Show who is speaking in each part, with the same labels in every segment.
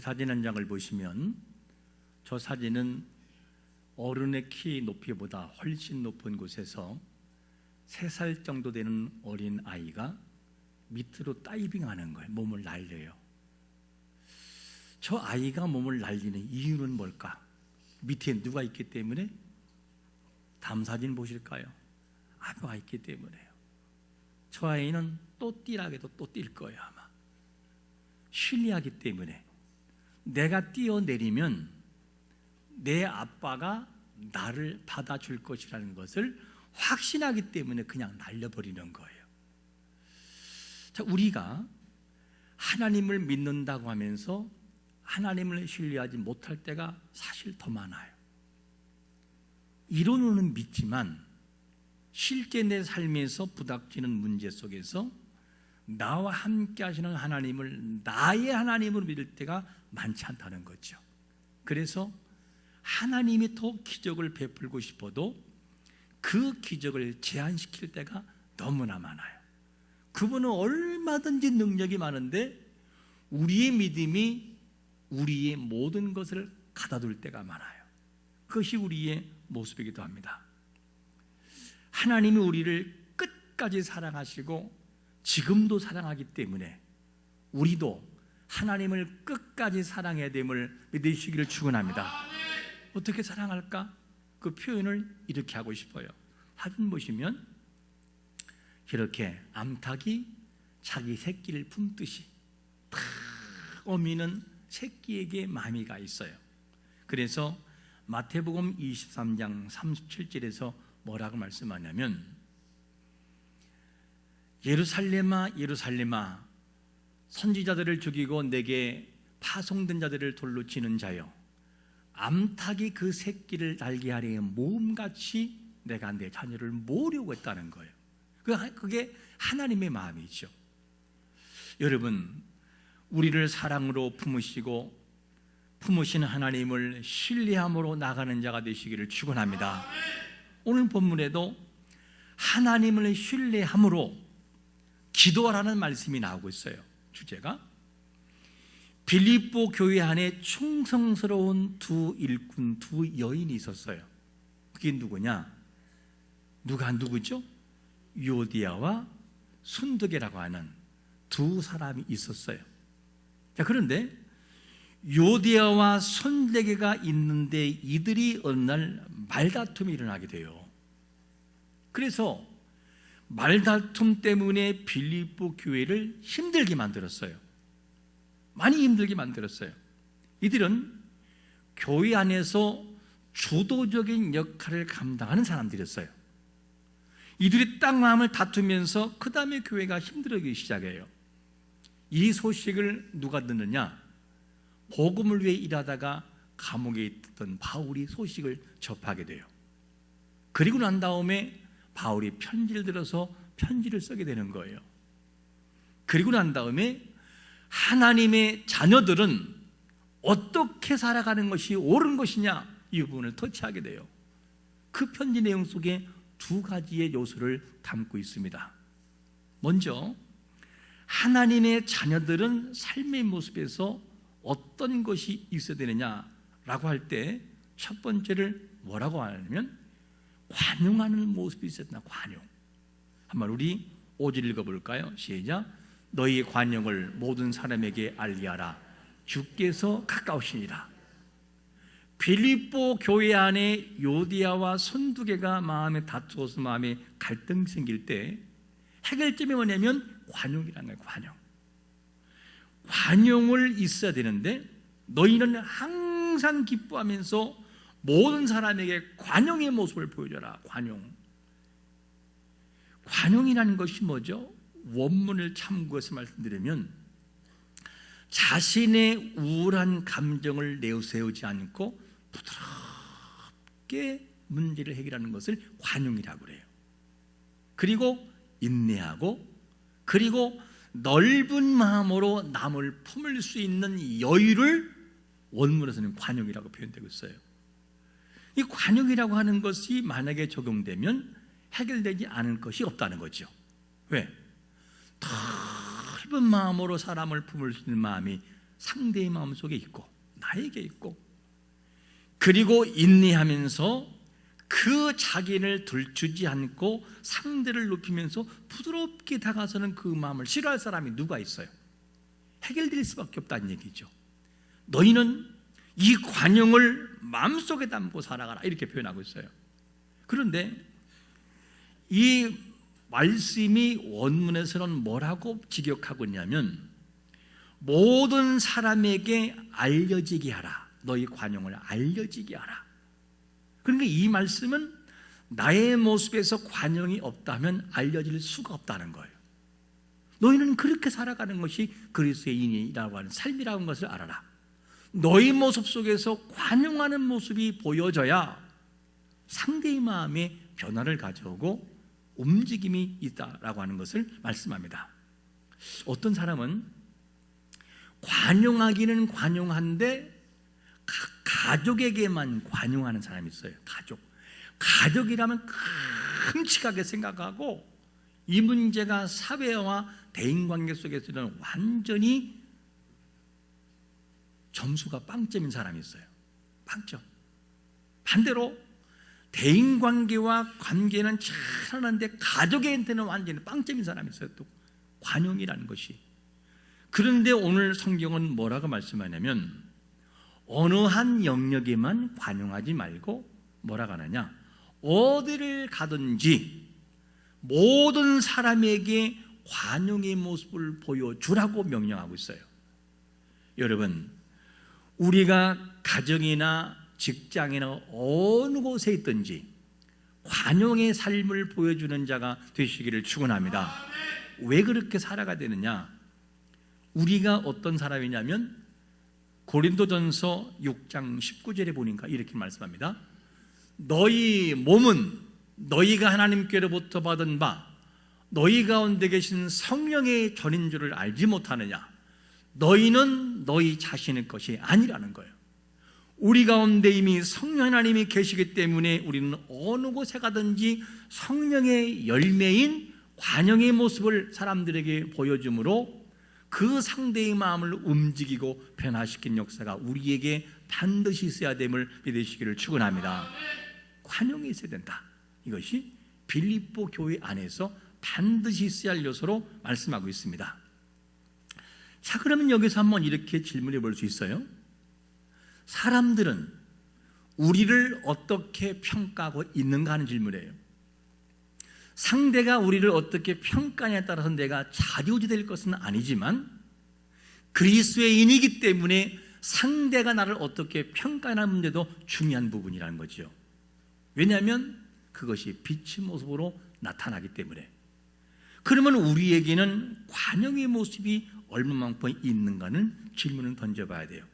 Speaker 1: 사진 한 장을 보시면 저 사진은 어른의 키 높이보다 훨씬 높은 곳에서 세살 정도 되는 어린 아이가 밑으로 다이빙하는 거예요. 몸을 날려요. 저 아이가 몸을 날리는 이유는 뭘까? 밑에 누가 있기 때문에? 다음 사진 보실까요? 아빠가 있기 때문에요. 저 아이는 또 뛰라게도 또 뛸 거예요 아마. 신뢰하기 때문에 내가 뛰어내리면 내 아빠가 나를 받아줄 것이라는 것을 확신하기 때문에 그냥 날려버리는 거예요. 자, 우리가 하나님을 믿는다고 하면서 하나님을 신뢰하지 못할 때가 사실 더 많아요. 이론으로는 믿지만 실제 내 삶에서 부닥치는 문제 속에서 나와 함께 하시는 하나님을 나의 하나님으로 믿을 때가 많지 않다는 거죠. 그래서 하나님이 더 기적을 베풀고 싶어도 그 기적을 제한시킬 때가 너무나 많아요. 그분은 얼마든지 능력이 많은데 우리의 믿음이 우리의 모든 것을 가다둘 때가 많아요. 그것이 우리의 모습이기도 합니다. 하나님이 우리를 끝까지 사랑하시고 지금도 사랑하기 때문에 우리도 하나님을 끝까지 사랑해야 됨을 믿으시기를 축원합니다. 어떻게 사랑할까? 그 표현을 이렇게 하고 싶어요. 사진 보시면 이렇게 암탉이 자기 새끼를 품듯이 탁 어미는 새끼에게 마미가 있어요. 그래서 마태복음 23장 37절에서 뭐라고 말씀하냐면 예루살렘아 예루살렘아 선지자들을 죽이고 내게 파송된 자들을 돌로 치는 자여 암탉이 그 새끼를 날게 하려 모험같이 내가 내 자녀를 모으려고 했다는 거예요. 그- 그게 하나님의 마음이죠. 여러분, 우리를 사랑으로 품으시고 품으신 하나님을 신뢰함으로 나가는 자가 되시기를 축원합니다. 오늘 본문에도 하나님을 신뢰함으로 기도하라는 말씀이 나오고 있어요. 주제가 빌립보 교회 안에 충성스러운 두 일꾼, 두 여인이 있었어요. 그게 누구냐? 누가 누구죠? 요디아와 순득이라고 하는 두 사람이 있었어요. 자, 그런데 요디아와 손대게가 있는데 이들이 어느 날 말다툼이 일어나게 돼요. 그래서 말다툼 때문에 빌립보 교회를 힘들게 만들었어요. 많이 힘들게 만들었어요. 이들은 교회 안에서 주도적인 역할을 감당하는 사람들이었어요. 이들이 땅 마음을 다투면서 그 다음에 교회가 힘들어지기 시작해요. 이 소식을 누가 듣느냐? 복음을 위해 일하다가 감옥에 있던 바울이 소식을 접하게 돼요. 그리고 난 다음에 바울이 편지를 들어서 편지를 쓰게 되는 거예요. 그리고 난 다음에 하나님의 자녀들은 어떻게 살아가는 것이 옳은 것이냐 이 부분을 터치하게 돼요. 그 편지 내용 속에 두 가지의 요소를 담고 있습니다. 먼저 하나님의 자녀들은 삶의 모습에서 어떤 것이 있어야 되느냐라고 할 때 첫 번째를 뭐라고 하냐면 관용하는 모습이 된다. 관용. 한번 우리 오절 읽어볼까요? 시작. 너희의 관용을 모든 사람에게 알리하라. 주께서 가까우시니라. 빌립보 교회 안에 요디아와 손두개가 마음에 다투어서 마음에 갈등 생길 때 해결점이 뭐냐면 관용이라는 거예요. 관용. 관용을 있어야 되는데 너희는 항상 기뻐하면서 모든 사람에게 관용의 모습을 보여줘라. 관용. 관용이라는 것이 뭐죠? 원문을 참고해서 말씀드리면 자신의 우울한 감정을 내세우지 않고 부드럽게 문제를 해결하는 것을 관용이라고 그래요. 그리고 인내하고 그리고 넓은 마음으로 남을 품을 수 있는 여유를 원문에서는 관용이라고 표현되고 있어요. 이 관용이라고 하는 것이 만약에 적용되면 해결되지 않을 것이 없다는 거죠. 왜? 넓은 마음으로 사람을 품을 수 있는 마음이 상대의 마음 속에 있고 나에게 있고 그리고 인내하면서 그 자기를 들추지 않고 상대를 높이면서 부드럽게 다가서는 그 마음을 싫어할 사람이 누가 있어요? 해결될 수밖에 없다는 얘기죠. 너희는 이 관용을 마음속에 담고 살아가라 이렇게 표현하고 있어요. 그런데 이 말씀이 원문에서는 뭐라고 직역하고 있냐면 모든 사람에게 알려지게 하라. 너희 관용을 알려지게 하라. 그러니까 이 말씀은 나의 모습에서 관용이 없다면 알려질 수가 없다는 거예요. 너희는 그렇게 살아가는 것이 그리스도인이라고 하는 삶이라는 것을 알아라. 너희 모습 속에서 관용하는 모습이 보여져야 상대의 마음에 변화를 가져오고 움직임이 있다라고 하는 것을 말씀합니다. 어떤 사람은 관용하기는 관용한데 가족에게만 관용하는 사람이 있어요. 가족. 가족이라면 큼직하게 생각하고 이 문제가 사회와 대인 관계 속에서는 완전히 점수가 빵점인 사람이 있어요. 빵점. 반대로 대인 관계와 관계는 잘하는데 가족한테는 완전히 빵점인 사람이 있어요. 또 관용이라는 것이. 그런데 오늘 성경은 뭐라고 말씀하냐면 어느 한 영역에만 관용하지 말고 뭐라고 하느냐? 어디를 가든지 모든 사람에게 관용의 모습을 보여주라고 명령하고 있어요. 여러분, 우리가 가정이나 직장이나 어느 곳에 있든지 관용의 삶을 보여주는 자가 되시기를 축원합니다. 왜 그렇게 살아가 되느냐? 우리가 어떤 사람이냐면 고린도전서 6장 19절에 보니까 이렇게 말씀합니다. 너희 몸은 너희가 하나님께로부터 받은 바 너희 가운데 계신 성령의 전인 줄을 알지 못하느냐? 너희는 너희 자신의 것이 아니라는 거예요. 우리 가운데 이미 성령 하나님이 계시기 때문에 우리는 어느 곳에 가든지 성령의 열매인 관영의 모습을 사람들에게 보여주므로 그 상대의 마음을 움직이고 변화시킨 역사가 우리에게 반드시 있어야 됨을 믿으시기를 축원합니다. 관용이 있어야 된다. 이것이 빌립보 교회 안에서 반드시 있어야 할 요소로 말씀하고 있습니다. 자, 그러면 여기서 한번 이렇게 질문해 볼 수 있어요. 사람들은 우리를 어떻게 평가하고 있는가 하는 질문이에요. 상대가 우리를 어떻게 평가냐에 따라서 내가 자리우지 될 것은 아니지만 그리스도인이기 때문에 상대가 나를 어떻게 평가하는 문제도 중요한 부분이라는 거죠. 왜냐하면 그것이 빛의 모습으로 나타나기 때문에. 그러면 우리에게는 관용의 모습이 얼마만큼 있는가는 질문을 던져봐야 돼요.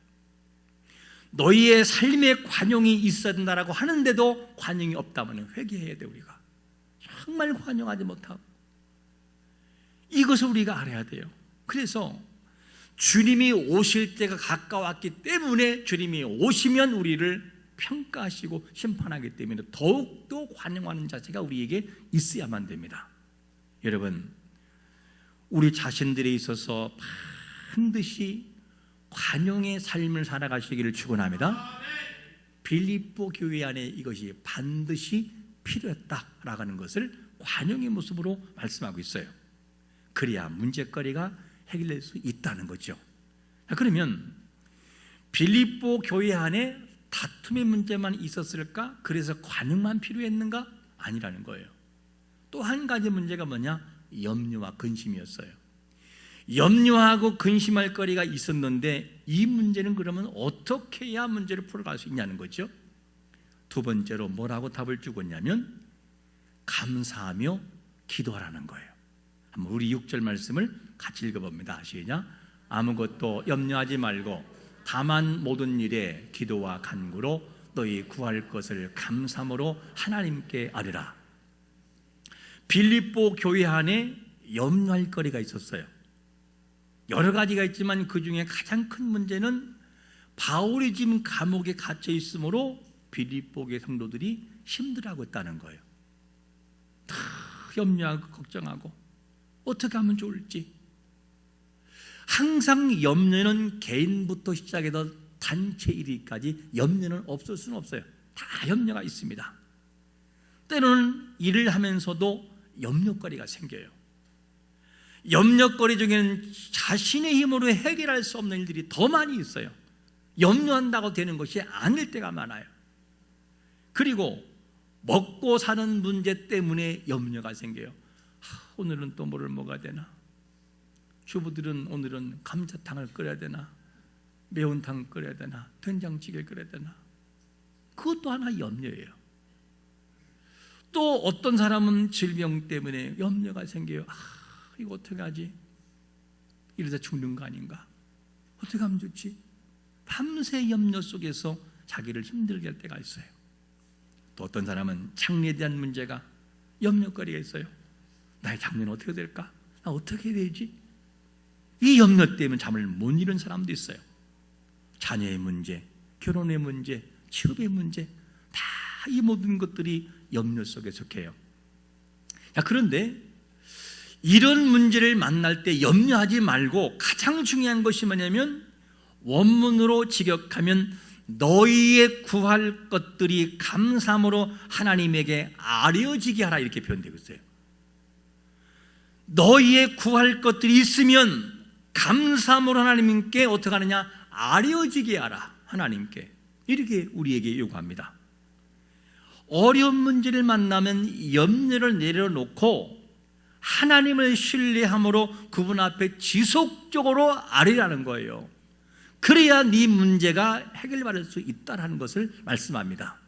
Speaker 1: 너희의 삶에 관용이 있어야 된다라고 하는데도 관용이 없다면 회개해야 돼 우리가. 정말 관용하지 못하고 이것을 우리가 알아야 돼요. 그래서 주님이 오실 때가 가까웠기 때문에 주님이 오시면 우리를 평가하시고 심판하기 때문에 더욱더 관용하는 자세가 우리에게 있어야만 됩니다. 여러분, 우리 자신들에 있어서 반드시 관용의 삶을 살아가시기를 축원합니다. 빌립보 교회 안에 이것이 반드시 필요했다라고 하는 것을 관용의 모습으로 말씀하고 있어요. 그래야 문제거리가 해결될 수 있다는 거죠. 그러면 빌립보 교회 안에 다툼의 문제만 있었을까? 그래서 관용만 필요했는가? 아니라는 거예요. 또 한 가지 문제가 뭐냐? 염려와 근심이었어요. 염려하고 근심할 거리가 있었는데 이 문제는 그러면 어떻게 해야 문제를 풀어갈 수 있냐는 거죠. 두 번째로 뭐라고 답을 주고 있냐면 감사하며 기도하라는 거예요. 한번 우리 6절 말씀을 같이 읽어봅니다. 시작. 아무것도 염려하지 말고 다만 모든 일에 기도와 간구로 너희 구할 것을 감사함으로 하나님께 아뢰라. 빌립보 교회 안에 염려할 거리가 있었어요. 여러 가지가 있지만 그 중에 가장 큰 문제는 바울이 지금 감옥에 갇혀 있으므로 빌립보의 성도들이 힘들어하고 있다는 거예요. 다 염려하고 걱정하고 어떻게 하면 좋을지 항상 염려는 개인부터 시작해서 단체 1위까지 염려는 없을 수는 없어요. 다 염려가 있습니다. 때로는 일을 하면서도 염려거리가 생겨요. 염려거리 중에는 자신의 힘으로 해결할 수 없는 일들이 더 많이 있어요. 염려한다고 되는 것이 아닐 때가 많아요. 그리고 먹고 사는 문제 때문에 염려가 생겨요. 하, 오늘은 또 뭐를 먹어야 되나? 주부들은 오늘은 감자탕을 끓여야 되나? 매운탕 끓여야 되나? 된장찌개 끓여야 되나? 그것도 하나 염려예요. 또 어떤 사람은 질병 때문에 염려가 생겨요. 아, 이거 어떻게 하지? 이러다 죽는 거 아닌가? 어떻게 하면 좋지? 밤새 염려 속에서 자기를 힘들게 할 때가 있어요. 또 어떤 사람은 장래에 대한 문제가 염려거리가 있어요. 나의 장래는 어떻게 될까? 나 어떻게 해야 되지? 이 염려 때문에 잠을 못 이룬 사람도 있어요. 자녀의 문제, 결혼의 문제, 취업의 문제, 다 이 모든 것들이 염려 속에 속해요. 야, 그런데 이런 문제를 만날 때 염려하지 말고 가장 중요한 것이 뭐냐면 원문으로 직역하면 너희의 구할 것들이 감사함으로 하나님에게 아뢰어지게 하라 이렇게 표현되고 있어요. 너희의 구할 것들이 있으면 감사함으로 하나님께 어떻게 하느냐 아뢰어지게 하라 하나님께 이렇게 우리에게 요구합니다. 어려운 문제를 만나면 염려를 내려놓고 하나님을 신뢰함으로 그분 앞에 지속적으로 아뢰라는 거예요. 그래야 네 문제가 해결받을 수 있다는 것을 말씀합니다.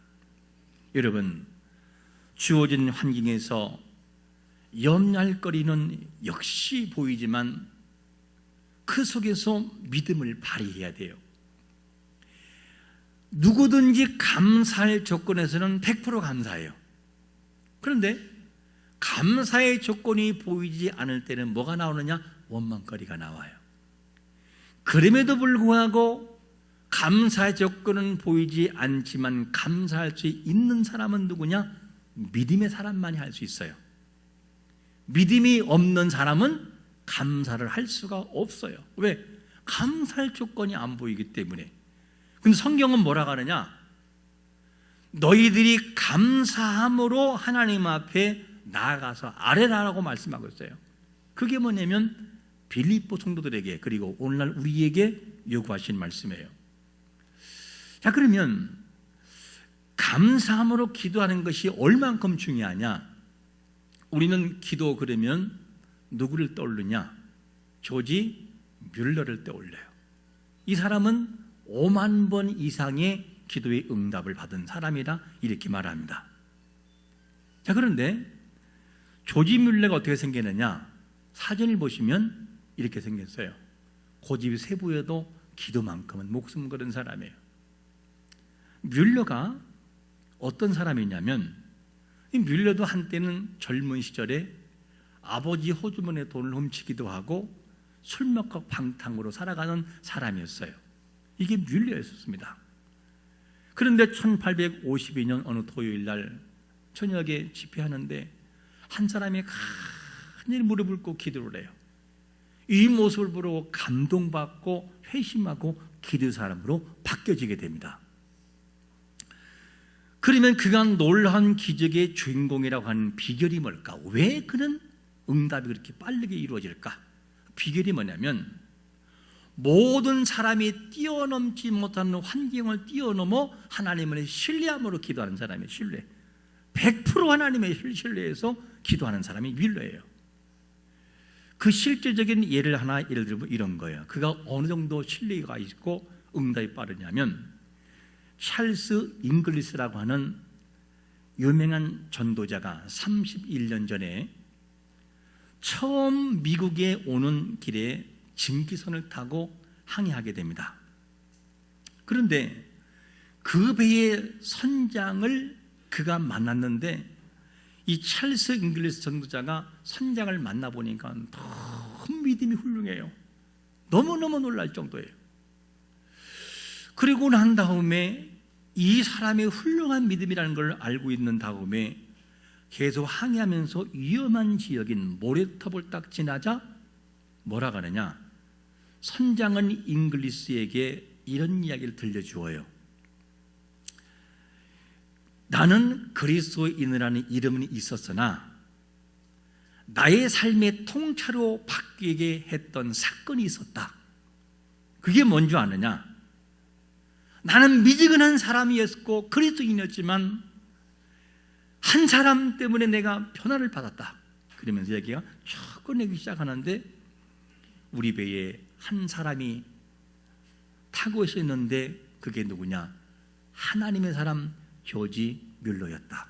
Speaker 1: 여러분, 주어진 환경에서 염려할 거리는 역시 보이지만 그 속에서 믿음을 발휘해야 돼요. 누구든지 감사할 조건에서는 100% 감사해요. 그런데 감사의 조건이 보이지 않을 때는 뭐가 나오느냐? 원망거리가 나와요. 그럼에도 불구하고 감사의 조건은 보이지 않지만 감사할 수 있는 사람은 누구냐? 믿음의 사람만이 할 수 있어요. 믿음이 없는 사람은 감사를 할 수가 없어요. 왜? 감사할 조건이 안 보이기 때문에. 근데 성경은 뭐라고 하느냐? 너희들이 감사함으로 하나님 앞에 나아가서 아뢰라라고 말씀하고 있어요. 그게 뭐냐면 빌립보 성도들에게 그리고 오늘날 우리에게 요구하신 말씀이에요. 자, 그러면 감사함으로 기도하는 것이 얼만큼 중요하냐? 우리는 기도 그러면 누구를 떠올르냐? 조지 뮬러를 떠올려요. 이 사람은 5만 번 이상의 기도의 응답을 받은 사람이라 이렇게 말합니다. 자, 그런데 조지 뮬러가 어떻게 생겼느냐? 사진을 보시면 이렇게 생겼어요. 고집 세부에도 기도만큼은 목숨 걸은 사람이에요. 뮬러가 어떤 사람이냐면 이 뮬러도 한때는 젊은 시절에 아버지 호주머니에 돈을 훔치기도 하고 술 먹고 방탕으로 살아가는 사람이었어요. 이게 뮬러였습니다. 그런데 1852년 어느 토요일 날 저녁에 집회하는데 한 사람이 간절히 무릎을 꿇고 기도를 해요. 이 모습을 보고 감동받고 회심하고 기도 사람으로 바뀌어지게 됩니다. 그러면 그가 놀란 기적의 주인공이라고 하는 비결이 뭘까? 왜 그는 응답이 그렇게 빠르게 이루어질까? 비결이 뭐냐면 모든 사람이 뛰어넘지 못하는 환경을 뛰어넘어 하나님을 신뢰함으로 기도하는 사람의 신뢰. 100% 하나님의 신뢰에서 기도하는 사람이 윌러예요. 그 실제적인 예를 하나 예를 들면 이런 거예요. 그가 어느 정도 신뢰가 있고 응답이 빠르냐면 찰스 잉글리스라고 하는 유명한 전도자가 31년 전에 처음 미국에 오는 길에 증기선을 타고 항해하게 됩니다. 그런데 그 배의 선장을 그가 만났는데 이 찰스 잉글리스 전도자가 선장을 만나 보니까 너무 믿음이 훌륭해요. 너무너무 놀랄 정도예요. 그리고 난 다음에 이 사람의 훌륭한 믿음이라는 걸 알고 있는 다음에 계속 항해하면서 위험한 지역인 모래톱을 딱 지나자 뭐라 가느냐 선장은 잉글리스에게 이런 이야기를 들려주어요. 나는 그리스도인이라는 이름은 있었으나 나의 삶의 통찰로 바뀌게 했던 사건이 있었다. 그게 뭔 줄 아느냐? 나는 미지근한 사람이었고 그리스도인이었지만 한 사람 때문에 내가 변화를 받았다. 그러면서 얘기가 쭉 꺼내기 시작하는데 우리 배에 한 사람이 타고 있었는데 그게 누구냐? 하나님의 사람 조지 뮬러였다.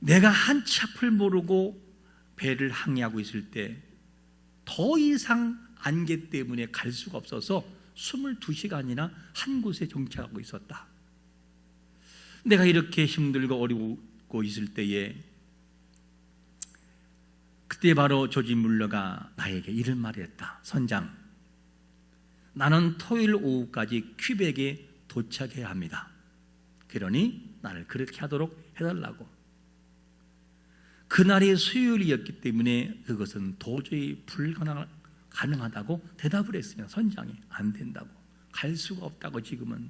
Speaker 1: 내가 한치 앞을 모르고 배를 항해하고 있을 때 더 이상 안개 때문에 갈 수가 없어서 22시간이나 한 곳에 정착하고 있었다. 내가 이렇게 힘들고 어려고 있을 때에 그때 바로 조지 물러가 나에게 이런 말을 했다. 선장, 나는 토요일 오후까지 퀴벡에 도착해야 합니다. 그러니 나를 그렇게 하도록 해달라고. 그날이 수요일이었기 때문에 그것은 도저히 불가능하다고 대답을 했으면 선장이 안 된다고 갈 수가 없다고 지금은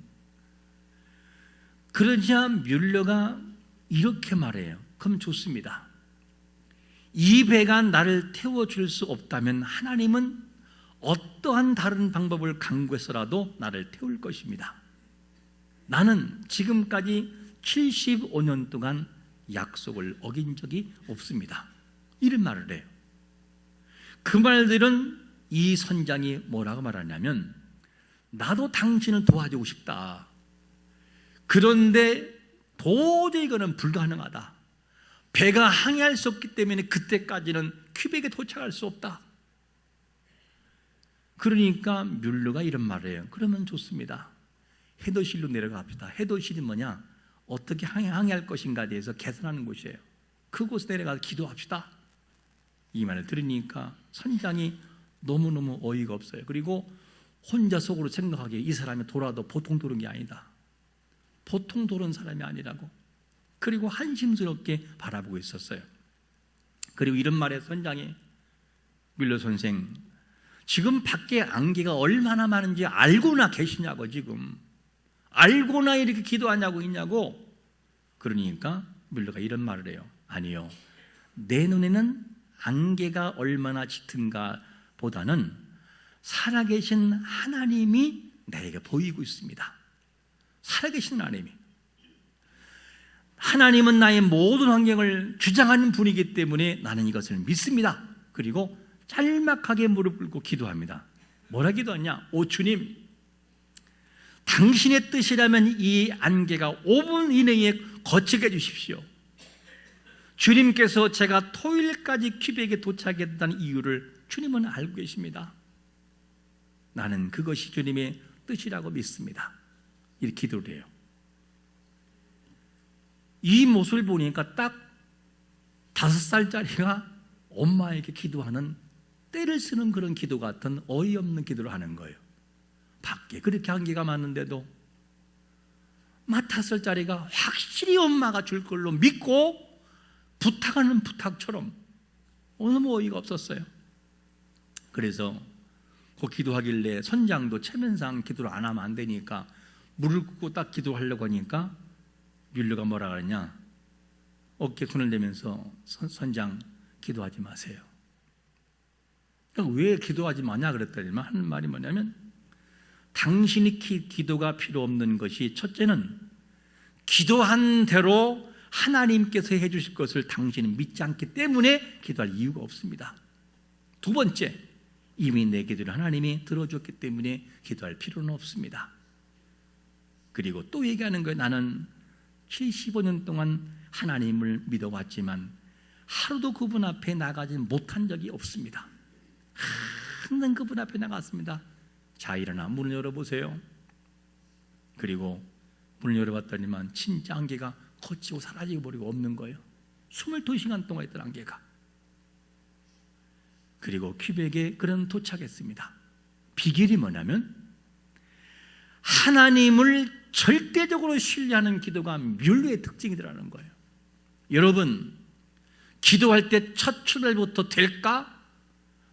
Speaker 1: 그러자 뮬러가 이렇게 말해요. 그럼 좋습니다. 이 배가 나를 태워줄 수 없다면 하나님은 어떠한 다른 방법을 강구해서라도 나를 태울 것입니다. 나는 지금까지 75년 동안 약속을 어긴 적이 없습니다. 이런 말을 해요. 그 말들은 이 선장이 뭐라고 말하냐면 나도 당신을 도와주고 싶다. 그런데 도저히 이거는 불가능하다. 배가 항해할 수 없기 때문에 그때까지는 퀴벡에 도착할 수 없다. 그러니까 뮬러가 이런 말을 해요. 그러면 좋습니다. 해도실로 내려갑시다. 해도실이 뭐냐? 어떻게 항해할 것인가에 대해서 계산하는 곳이에요. 그곳에 내려가서 기도합시다. 이 말을 들으니까 선장이 너무너무 어이가 없어요. 그리고 혼자 속으로 생각하기에 이 사람이 돌아도 보통 도는 게 아니다. 보통 도는 사람이 아니라고. 그리고 한심스럽게 바라보고 있었어요. 그리고 이런 말에 선장이 밀러 선생, 지금 밖에 안개가 얼마나 많은지 알고나 계시냐고 지금. 알고나 이렇게 기도하냐고 있냐고. 그러니까 밀러가 이런 말을 해요. 아니요. 내 눈에는 안개가 얼마나 짙은가 보다는 살아계신 하나님이 나에게 보이고 있습니다. 살아계신 하나님이. 하나님은 나의 모든 환경을 주장하는 분이기 때문에 나는 이것을 믿습니다. 그리고 짤막하게 무릎 꿇고 기도합니다. 뭐라 기도하냐? 오 주님, 당신의 뜻이라면 이 안개가 5분 이내에 거치게 해주십시오. 주님께서 제가 토요일까지 퀴벡에 도착했다는 이유를 주님은 알고 계십니다. 나는 그것이 주님의 뜻이라고 믿습니다. 이렇게 기도를 해요. 이 모습을 보니까 딱 다섯 살짜리가 엄마에게 기도하는 때를 쓰는 그런 기도 같은 어이없는 기도를 하는 거예요. 밖에 그렇게 한계가 많은데도 마타슬 자리가 확실히 엄마가 줄 걸로 믿고 부탁하는 부탁처럼 너무 어이가 없었어요. 그래서 그 기도하길래 선장도 체면상 기도를 안 하면 안 되니까 물을 굽고 딱 기도하려고 하니까 뮬러가 뭐라 그러냐 어깨 손을 내면서 선, 장 기도하지 마세요. 그러니까 왜 기도하지 마냐 그랬더니만 하는 말이 뭐냐면 당신이 기, 기도가 필요 없는 것이 첫째는 기도한 대로 하나님께서 해 주실 것을 당신은 믿지 않기 때문에 기도할 이유가 없습니다. 두 번째, 이미 내 기도를 하나님이 들어줬기 때문에 기도할 필요는 없습니다. 그리고 또 얘기하는 거예요. 나는 75년 동안 하나님을 믿어왔지만 하루도 그분 앞에 나가지 못한 적이 없습니다. 항상 그분 앞에 나갔습니다. 자, 일어나 문을 열어보세요. 그리고 문을 열어봤더니만 진짜 안개가 거치고 사라지고 버리고 없는 거예요. 22시간 동안 있던 안개가. 그리고 퀴벡에 그런 도착했습니다. 비결이 뭐냐면 하나님을 절대적으로 신뢰하는 기도가 뮬러의 특징이라는 거예요. 여러분, 기도할 때 첫 출발부터 될까?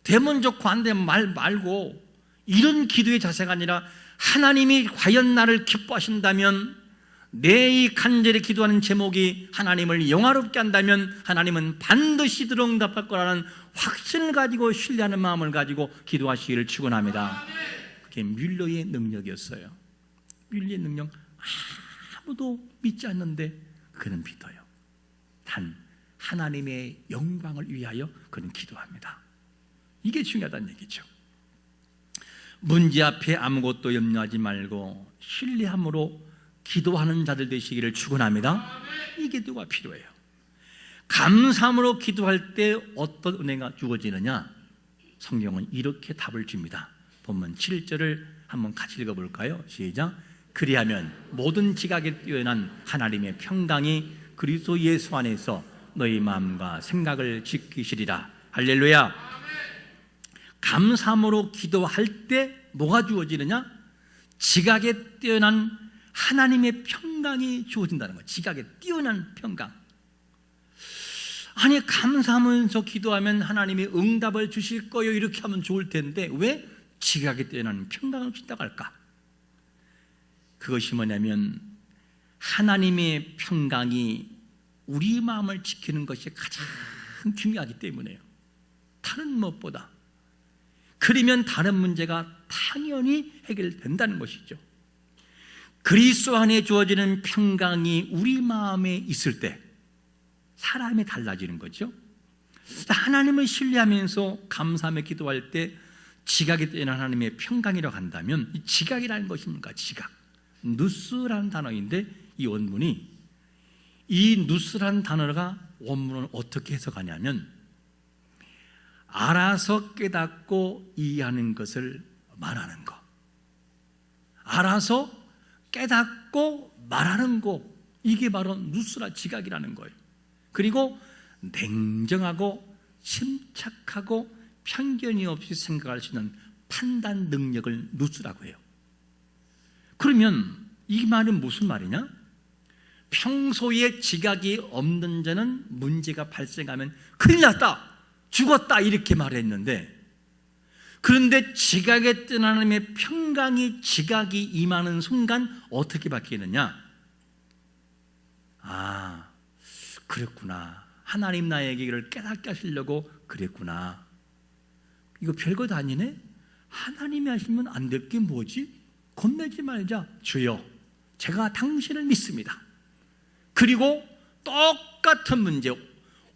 Speaker 1: 되면 좋고 안 되면 말 말고 이런 기도의 자세가 아니라 하나님이 과연 나를 기뻐하신다면 내 이 간절히 기도하는 제목이 하나님을 영화롭게 한다면 하나님은 반드시 들어응답할 거라는 확신을 가지고 신뢰하는 마음을 가지고 기도하시기를 축원합니다. 그게 뮬러의 능력이었어요. 뮬러의 능력 아무도 믿지 않는데 그는 믿어요. 단 하나님의 영광을 위하여 그는 기도합니다. 이게 중요하다는 얘기죠. 문제 앞에 아무것도 염려하지 말고 신뢰함으로 기도하는 자들 되시기를 축원합니다. 이 기도가 필요해요. 감사함으로 기도할 때 어떤 은혜가 주어지느냐? 성경은 이렇게 답을 줍니다. 본문 7절을 한번 같이 읽어 볼까요? 시작. 그리하면 모든 지각에 뛰어난 하나님의 평강이 그리스도 예수 안에서 너희 마음과 생각을 지키시리라. 할렐루야. 감사함으로 기도할 때 뭐가 주어지느냐? 지각에 뛰어난 하나님의 평강이 주어진다는 거예요. 지각에 뛰어난 평강. 아니 감사하면서 기도하면 하나님이 응답을 주실 거요 이렇게 하면 좋을 텐데 왜 지각에 뛰어난 평강을 주신다고 할까? 그것이 뭐냐면 하나님의 평강이 우리 마음을 지키는 것이 가장 중요하기 때문에요. 다른 무엇보다. 그러면 다른 문제가 당연히 해결된다는 것이죠. 그리스도 안에 주어지는 평강이 우리 마음에 있을 때 사람이 달라지는 거죠. 하나님을 신뢰하면서 감사하며 기도할 때 지각이 되는 하나님의 평강이라고 한다면 이 지각이라는 것이 뭡니까? 지각. 누스라는 단어인데 이 원문이 이 누스라는 단어가 원문을 어떻게 해석하냐면 알아서 깨닫고 이해하는 것을 말하는 것. 알아서 깨닫고 말하는 것. 이게 바로 누스라 지각이라는 거예요. 그리고 냉정하고 침착하고 편견이 없이 생각할 수 있는 판단 능력을 누스라고 해요. 그러면 이 말은 무슨 말이냐? 평소에 지각이 없는 자는 문제가 발생하면 큰일 났다, 죽었다 이렇게 말했는데 그런데 지각에 뜬 하나님의 평강이 지각이 임하는 순간 어떻게 바뀌느냐? 아, 그랬구나. 하나님 나에게 이를 깨닫게 하시려고 그랬구나. 이거 별것 아니네? 하나님이 하시면 안 될 게 뭐지? 겁내지 말자. 주여, 제가 당신을 믿습니다. 그리고 똑같은 문제.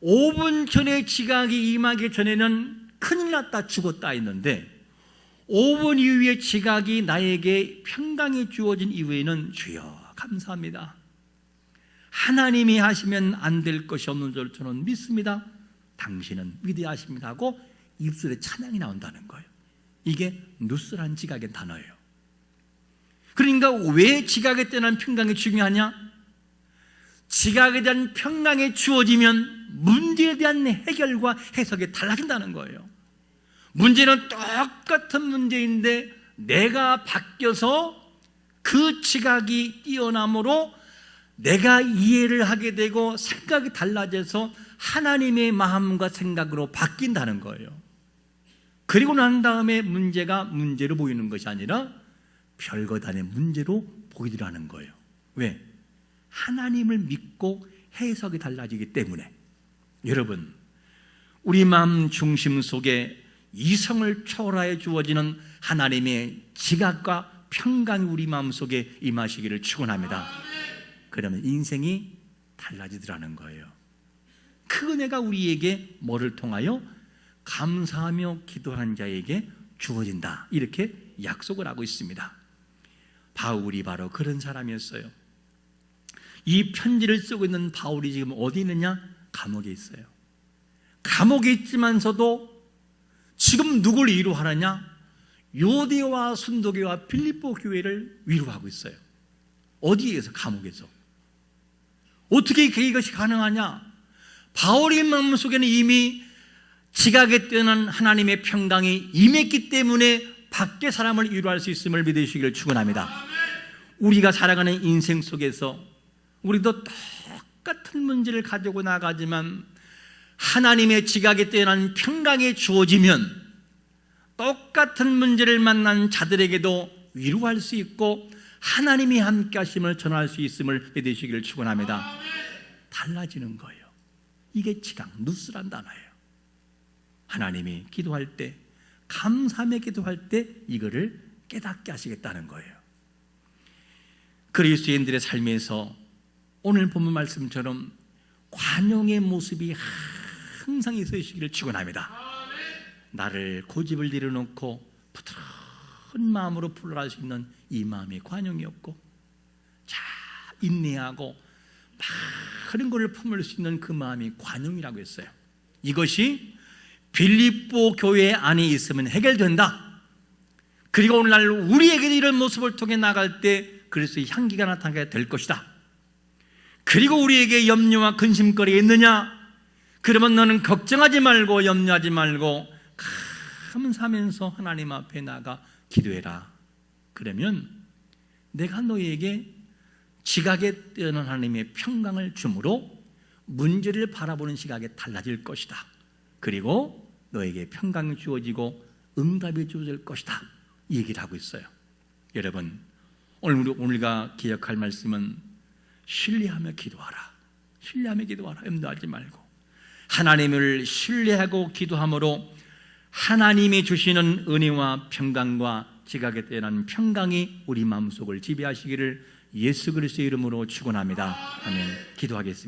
Speaker 1: 5분 전에 지각이 임하기 전에는 큰일 났다, 죽었다 했는데 5분 이후에 지각이 나에게 평강이 주어진 이후에는 주여, 감사합니다. 하나님이 하시면 안 될 것이 없는 줄 저는 믿습니다. 당신은 위대하십니다 하고 입술에 찬양이 나온다는 거예요. 이게 누스란 지각의 단어예요. 그러니까 왜 지각에 대한 평강이 중요하냐? 지각에 대한 평강이 주어지면 문제에 대한 해결과 해석이 달라진다는 거예요. 문제는 똑같은 문제인데 내가 바뀌어서 그 지각이 뛰어남으로 내가 이해를 하게 되고 생각이 달라져서 하나님의 마음과 생각으로 바뀐다는 거예요. 그리고 난 다음에 문제가 문제로 보이는 것이 아니라 별것 아닌 문제로 보이더라는 거예요. 왜? 하나님을 믿고 해석이 달라지기 때문에 여러분 우리 마음 중심 속에 이성을 초월하여 주어지는 하나님의 지각과 평강이 우리 마음 속에 임하시기를 축원합니다. 그러면 인생이 달라지더라는 거예요. 그 은혜가 우리에게 뭐를 통하여 감사하며 기도하는 자에게 주어진다. 이렇게 약속을 하고 있습니다. 바울이 바로 그런 사람이었어요. 이 편지를 쓰고 있는 바울이 지금 어디 있느냐? 감옥에 있어요. 감옥에 있지만서도 지금 누굴 위로하느냐? 요디와 순도교와 필리포 교회를 위로하고 있어요. 어디에서? 감옥에서. 어떻게 이것이 가능하냐? 바울의 마음 속에는 이미 지각에 뛰어난 하나님의 평강이 임했기 때문에 밖에 사람을 위로할 수 있음을 믿으시기를 축원합니다. 우리가 살아가는 인생 속에서 우리도 똑같은 문제를 가지고 나가지만 하나님의 지각에 뛰어난 평강이 주어지면 똑같은 문제를 만난 자들에게도 위로할 수 있고 하나님이 함께 하심을 전할 수 있음을 믿으시기를 축원합니다. 달라지는 거예요. 이게 지강 누스란 단어예요. 하나님이 기도할 때 감사함에 기도할 때 이거를 깨닫게 하시겠다는 거예요. 그리스도인들의 삶에서 오늘 본문 말씀처럼 관용의 모습이 항상 있으시기를 축원합니다. 나를 고집을 내려놓고 부드러운 마음으로 풀어갈 수 있는 이 마음이 관용이었고 자 인내하고 많은 것을 품을 수 있는 그 마음이 관용이라고 했어요. 이것이 빌립보 교회 안에 있으면 해결된다. 그리고 오늘날 우리에게 이런 모습을 통해 나갈 때 그리스도의 향기가 나타나게 될 것이다. 그리고 우리에게 염려와 근심거리가 있느냐? 그러면 너는 걱정하지 말고 염려하지 말고 감사하면서 하나님 앞에 나가 기도해라. 그러면 내가 너희에게 지각에 뛰어난 하나님의 평강을 주므로 문제를 바라보는 시각이 달라질 것이다. 그리고 너에게 평강이 주어지고 응답이 주어질 것이다. 이 얘기를 하고 있어요. 여러분, 오늘 우리- 오늘가 기억할 말씀은 신뢰하며 기도하라. 신뢰하며 기도하라. 염려하지 말고 하나님을 신뢰하고 기도함으로 하나님이 주시는 은혜와 평강과 지각에 대한 평강이 우리 마음속을 지배하시기를 예수 그리스도의 이름으로 축원합니다. 아멘. 기도하겠습니다.